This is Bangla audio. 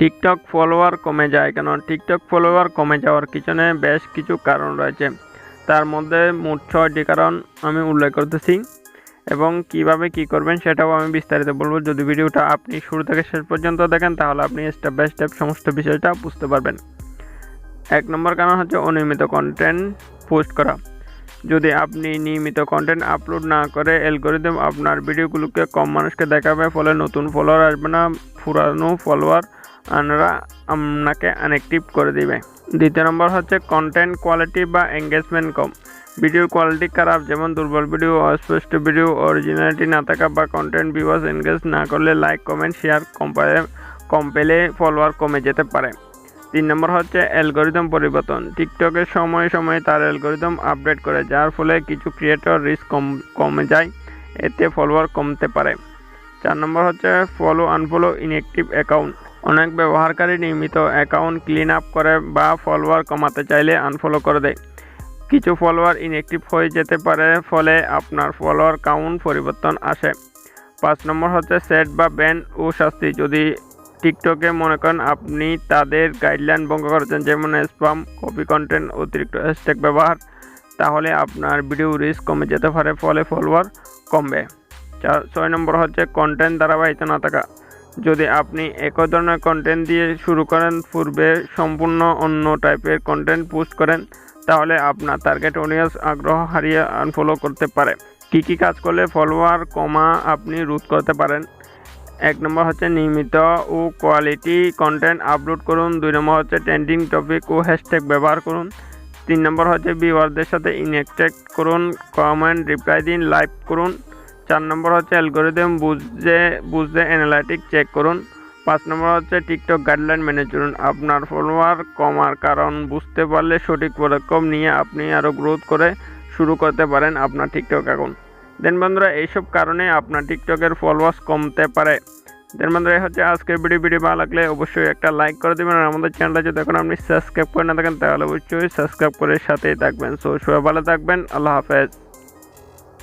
টিকটক ফলোয়ার কমে যায় কেন? টিকটক ফলোয়ার কমে যাওয়ার পিছনে বেশ কিছু কারণ রয়েছে। তার মধ্যে মোট ছয়টি কারণ আমি উল্লেখ করতেছি এবং কীভাবে কি করবেন সেটাও আমি বিস্তারিত বলব। যদি ভিডিওটা আপনি শুরু থেকে শেষ পর্যন্ত দেখেন, তাহলে আপনি স্টেপ বাই স্টেপ সমস্ত বিষয়টা বুঝতে পারবেন। এক নম্বর কারণ হচ্ছে অনিয়মিত কন্টেন্ট পোস্ট করা। যদি আপনি নিয়মিত কন্টেন্ট আপলোড না করে অ্যালগোরিদম আপনার ভিডিওগুলোকে কম মানুষকে দেখাবে, ফলে নতুন ফলোয়ার আসবে না, পুরানো ফলোয়ার আনরা আপনাকে আনএক্টিভ করে দিবে। দ্বিতীয় নম্বর হচ্ছে কন্টেন্ট কোয়ালিটি বা এঙ্গেজমেন্ট কম। ভিডিওর কোয়ালিটি খারাপ, যেমন দুর্বল ভিডিও অস্পষ্ট ভিডিও অরিজিনালিটি না থাকা বা কন্টেন্ট ভিউয়ার্স এনগেজ না করলে লাইক কমেন্ট শেয়ার কম পেলে কম পেলে ফলোয়ার কমে যেতে পারে। তিন নম্বর হচ্ছে অ্যালগোরিদম পরিবর্তন। টিকটকের সময়ে সময়ে তার অ্যালগোরিদম আপডেট করে, যার ফলে কিছু ক্রিয়েটর রিস্ক কম কমে যায়, এতে ফলোয়ার কমতে পারে। চার নম্বর হচ্ছে ফলো আনফলো ইনঅ্যাক্টিভ অ্যাকাউন্ট অনেক ব্যবহারকারী নিয়মিত অ্যাকাউন্ট ক্লিন আপ করে বা ফলোয়ার কমাতে চাইলে আনফলো করে দেয়। কিছু ফলোয়ার ইনঅ্যাক্টিভ হয়ে যেতে পারে, ফলে আপনার ফলোয়ার কাউন্ট পরিবর্তন আসে। পাঁচ নম্বর হচ্ছে সেট বা ব্যান ও শাস্তি। যদি টিকটকে মনে করেন আপনি তাদের গাইডলাইন ভঙ্গ করেছেন, যেমন স্পাম কপি কন্টেন্ট অতিরিক্ত হ্যাশট্যাগ ব্যবহার, তাহলে আপনার ভিডিও রিস্ক কমে যেতে পারে, ফলে ফলোয়ার কমবে। চার, ছয় নম্বর হচ্ছে কন্টেন্ট ধারাবাহিকতা না থাকা। যদি আপনি একই ধরনের কন্টেন্ট দিয়ে শুরু করেন, পূর্বে সম্পূর্ণ অন্য টাইপের কন্টেন্ট পোস্ট করেন, তাহলে আপনার টার্গেট অডিয়েন্স আগ্রহ হারিয়ে আনফলো করতে পারে। কী কী কাজ করলে ফলোয়ার কমা আপনি রোধ করতে পারেন? এক নম্বর হচ্ছে নিয়মিত ও কোয়ালিটি কন্টেন্ট আপলোড করুন। দুই নম্বর হচ্ছে ট্রেন্ডিং টপিক ও হ্যাশট্যাগ ব্যবহার করুন। তিন নম্বর হচ্ছে ভিউয়ারদের সাথে ইনএক্টেক্ট করুন। কমেন্ট রিপ্লাই দিন লাইভ করুন। চার নম্বর হচ্ছে অ্যালগোরিদম বুঝতে বুঝতে অ্যানালাইটিক চেক করুন। পাঁচ নম্বর হচ্ছে টিকটক গাইডলাইন মেনে চলুন। আপনার ফলোয়ার কমার কারণ বুঝতে পারলে সঠিক পদক্ষেপ নিয়ে আপনি আরও গ্রোথ করে শুরু করতে পারেন আপনার টিকটক অ্যাকাউন্ট দেন বন্ধুরা, এইসব কারণে আপনার টিকটকের ফলোয়ার্স কমতে পারে। দেন বন্ধুরা হচ্ছে আজকের ভিডিও ভিডিও ভালো লাগলে অবশ্যই একটা লাইক করে দেবেন আর আমাদের চ্যানেলটা যদি এখন আপনি সাবস্ক্রাইব করে না থাকেন, তাহলে অবশ্যই সাবস্ক্রাইব করে সাথেই থাকবেন। সো সবাই ভালো থাকবেন। আল্লাহ হাফেজ।